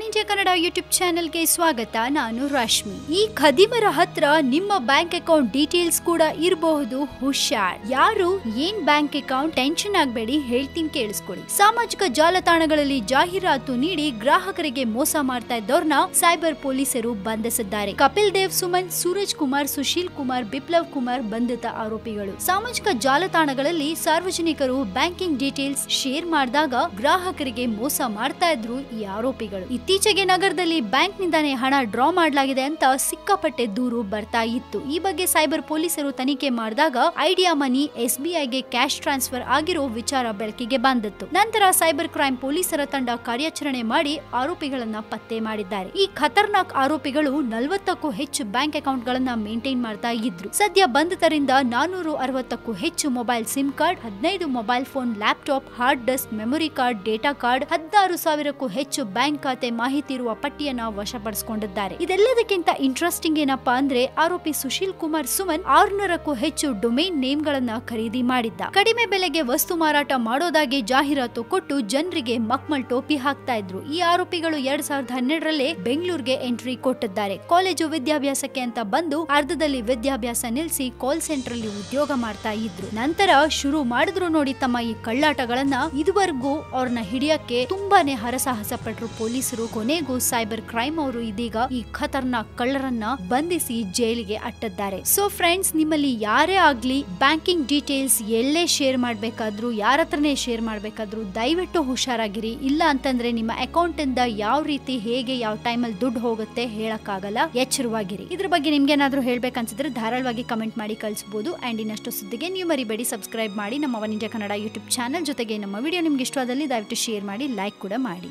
ನವನಿಂಜೆ Kannada YouTube ಚಾನೆಲ್ಗೆ ಸ್ವಾಗತ. ನಾನು ರಶ್ಮಿ. ಈ ಖದೀಮರ ಹತ್ರ ನಿಮ್ಮ ಬ್ಯಾಂಕ್ ಅಕೌಂಟ್ ಡೀಟೇಲ್ಸ್ ಕೂಡ ಇರಬಹುದು. ಹುಷಾರ್. ಯಾರು ಏನ್ ಬ್ಯಾಂಕ್ ಅಕೌಂಟ್ ಟೆನ್ಷನ್ ಆಗಬೇಡಿ ಹೇಳ್ತೀನಿ ಕೇಳಿಸ್ಕೊಳ್ಳಿ. ಸಾಮಾಜಿಕ ಜಾಲತಾಣಗಳಲ್ಲಿ ಜಾಹೀರಾತು ನೀಡಿ ಗ್ರಾಹಕರಿಗೆ ಮೋಸ ಮಾಡ್ತಾ ಇದ್ದವ್ರನ್ನ ಸೈಬರ್ ಪೊಲೀಸರು ಬಂಧಿಸಿದ್ದಾರೆ. ಕಪಿಲ್ ದೇವ್ ಸುಮನ್, ಸೂರಜ್ ಕುಮಾರ್, ಸುಶೀಲ್ ಕುಮಾರ್, ಬಿಪ್ಲವ್ ಕುಮಾರ್ ಬಂಧಿತ ಆರೋಪಿಗಳು. ಸಾಮಾಜಿಕ ಜಾಲತಾಣಗಳಲ್ಲಿ ಸಾರ್ವಜನಿಕರು ಬ್ಯಾಂಕಿಂಗ್ ಡೀಟೇಲ್ಸ್ ಶೇರ್ ಮಾಡಿದಾಗ ಗ್ರಾಹಕರಿಗೆ ಮೋಸ ಮಾಡ್ತಾ ಇದ್ರು ಈ ಆರೋಪಿಗಳು. ಇತ್ತೀಚೆಗೆ ನಗರದಲ್ಲಿ ಬ್ಯಾಂಕ್ ನಿಂದಾನೇ ಹಣ ಡ್ರಾ ಮಾಡಲಾಗಿದೆ ಅಂತ ಸಿಕ್ಕಾಪಟ್ಟೆ ದೂರು ಬರ್ತಾ ಇತ್ತು. ಈ ಬಗ್ಗೆ ಸೈಬರ್ ಪೊಲೀಸರು ತನಿಖೆ ಮಾಡಿದಾಗ ಐಡಿಯಾ ಮನಿ, ಎಸ್ಬಿಐಗೆ ಕ್ಯಾಶ್ ಟ್ರಾನ್ಸ್ಫರ್ ಆಗಿರೋ ವಿಚಾರ ಬೆಳಕಿಗೆ ಬಂದಿತ್ತು. ನಂತರ ಸೈಬರ್ ಕ್ರೈಮ್ ಪೊಲೀಸರ ತಂಡ ಕಾರ್ಯಾಚರಣೆ ಮಾಡಿ ಆರೋಪಿಗಳನ್ನ ಪತ್ತೆ ಮಾಡಿದ್ದಾರೆ. ಈ ಖತರ್ನಾಕ್ ಆರೋಪಿಗಳು ನಲವತ್ತಕ್ಕೂ ಹೆಚ್ಚು ಬ್ಯಾಂಕ್ ಅಕೌಂಟ್ ಗಳನ್ನ ಮೇಂಟೈನ್ ಮಾಡ್ತಾ ಇದ್ರು. ಸದ್ಯ ಬಂಧಿತರಿಂದ ನಾನೂರು ಅರವತ್ತಕ್ಕೂ ಹೆಚ್ಚು ಮೊಬೈಲ್ ಸಿಮ್ ಕಾರ್ಡ್, ಹದಿನೈದು mobile phone, laptop, hard disk, memory card, data card, ಹದಿನಾರು ಸಾವಿರಕ್ಕೂ ಹೆಚ್ಚು ಬ್ಯಾಂಕ್ ಖಾತೆ ಮಾಹಿತಿ ಇರುವ ಪಟ್ಟಿಯನ್ನ ವಶಪಡಿಸಿಕೊಂಡಿದ್ದಾರೆ. ಇದೆಲ್ಲದಕ್ಕಿಂತ ಇಂಟ್ರೆಸ್ಟಿಂಗ್ ಏನಪ್ಪಾ ಅಂದ್ರೆ ಆರೋಪಿ ಸುಶೀಲ್ ಕುಮಾರ್ ಸುಮನ್ ಆರ್ನೂರಕ್ಕೂ ಹೆಚ್ಚು ಡೊಮೇನ್ ನೇಮ್ ಗಳನ್ನ ಖರೀದಿ ಮಾಡಿದ್ದ. ಕಡಿಮೆ ಬೆಲೆಗೆ ವಸ್ತು ಮಾರಾಟ ಮಾಡೋದಾಗಿ ಜಾಹೀರಾತು ಕೊಟ್ಟು ಜನರಿಗೆ ಮಕ್ಮಲ್ ಟೋಪಿ ಹಾಕ್ತಾ ಇದ್ರು. ಈ ಆರೋಪಿಗಳು ಎರಡ್ ಸಾವಿರದ ಹನ್ನೆರಡರಲ್ಲೇ ಬೆಂಗಳೂರಿಗೆ ಎಂಟ್ರಿ ಕೊಟ್ಟಿದ್ದಾರೆ. ಕಾಲೇಜು ವಿದ್ಯಾಭ್ಯಾಸಕ್ಕೆ ಅಂತ ಬಂದು ಅರ್ಧದಲ್ಲಿ ವಿದ್ಯಾಭ್ಯಾಸ ನಿಲ್ಲಿಸಿ ಕಾಲ್ ಸೆಂಟರ್ ಅಲ್ಲಿ ಉದ್ಯೋಗ ಮಾಡ್ತಾ ಇದ್ರು. ನಂತರ ಶುರು ಮಾಡಿದ್ರು ನೋಡಿ ತಮ್ಮ ಈ ಕಳ್ಳಾಟಗಳನ್ನ ಇದುವರೆಗೂ ಅವ್ರನ್ನ ಹಿಡಿಯಕ್ಕೆ ತುಂಬಾನೇ ಹರಸಾಹಸ ಪಟ್ರು ಪೊಲೀಸರು. ಕೊನೆಗೂ ಸೈಬರ್ ಕ್ರೈಮ್ ಅವರು ಇದೀಗ ಈ ಖತರ್ನಾಕ್ ಕಳ್ಳರನ್ನ ಬಂಧಿಸಿ ಜೈಲಿಗೆ ಅಟ್ಟಿದ್ದಾರೆ. ಸೊ ಫ್ರೆಂಡ್ಸ್ ನಿಮ್ಮಲ್ಲಿ ಯಾರೇ ಆಗ್ಲಿ ಬ್ಯಾಂಕಿಂಗ್ ಡೀಟೇಲ್ಸ್ ಎಲ್ಲೇ ಶೇರ್ ಮಾಡ್ಬೇಕಾದ್ರೂ, ಯಾರ ಹತ್ರನೇ ಶೇರ್ ಮಾಡ್ಬೇಕಾದ್ರೂ ದಯವಿಟ್ಟು ಹುಷಾರಾಗಿರಿ. ಇಲ್ಲ ಅಂತಂದ್ರೆ ನಿಮ್ಮ ಅಕೌಂಟ್ ಇಂದ ಯಾವ ರೀತಿ, ಹೇಗೆ, ಯಾವ ಟೈಮಲ್ಲಿ ದುಡ್ಡು ಹೋಗುತ್ತೆ ಹೇಳಕ್ಕಾಗಲ್ಲ. ಎಚ್ಚರವಾಗಿರಿ. ಇದ್ರ ಬಗ್ಗೆ ನಿಮ್ಗೆ ಏನಾದ್ರೂ ಹೇಳ್ಬೇಕನ್ಸಿದ್ರೆ ಧಾರಾಳವಾಗಿ ಕಮೆಂಟ್ ಮಾಡಿ ಕಳಿಸಬಹುದು ಅಂಡ್ ಇನ್ನಷ್ಟು ಸುದ್ದಿಗೆ ನೀವು ಮರಿಬೇಡಿ. ಸಬ್ಸ್ಕ್ರೈಬ್ ಮಾಡಿ ನಮ್ಮ ಒನ್ ಕನ್ನಡ ಯೂಟ್ಯೂಬ್ ಚಾನಲ್ ಜೊತೆಗೆ ನಮ್ಮ ವಿಡಿಯೋ ನಿಮ್ಗೆ ಇಷ್ಟವಾದಲ್ಲಿ ದಯವಿಟ್ಟು ಶೇರ್ ಮಾಡಿ ಲೈಕ್ ಕೂಡ ಮಾಡಿ.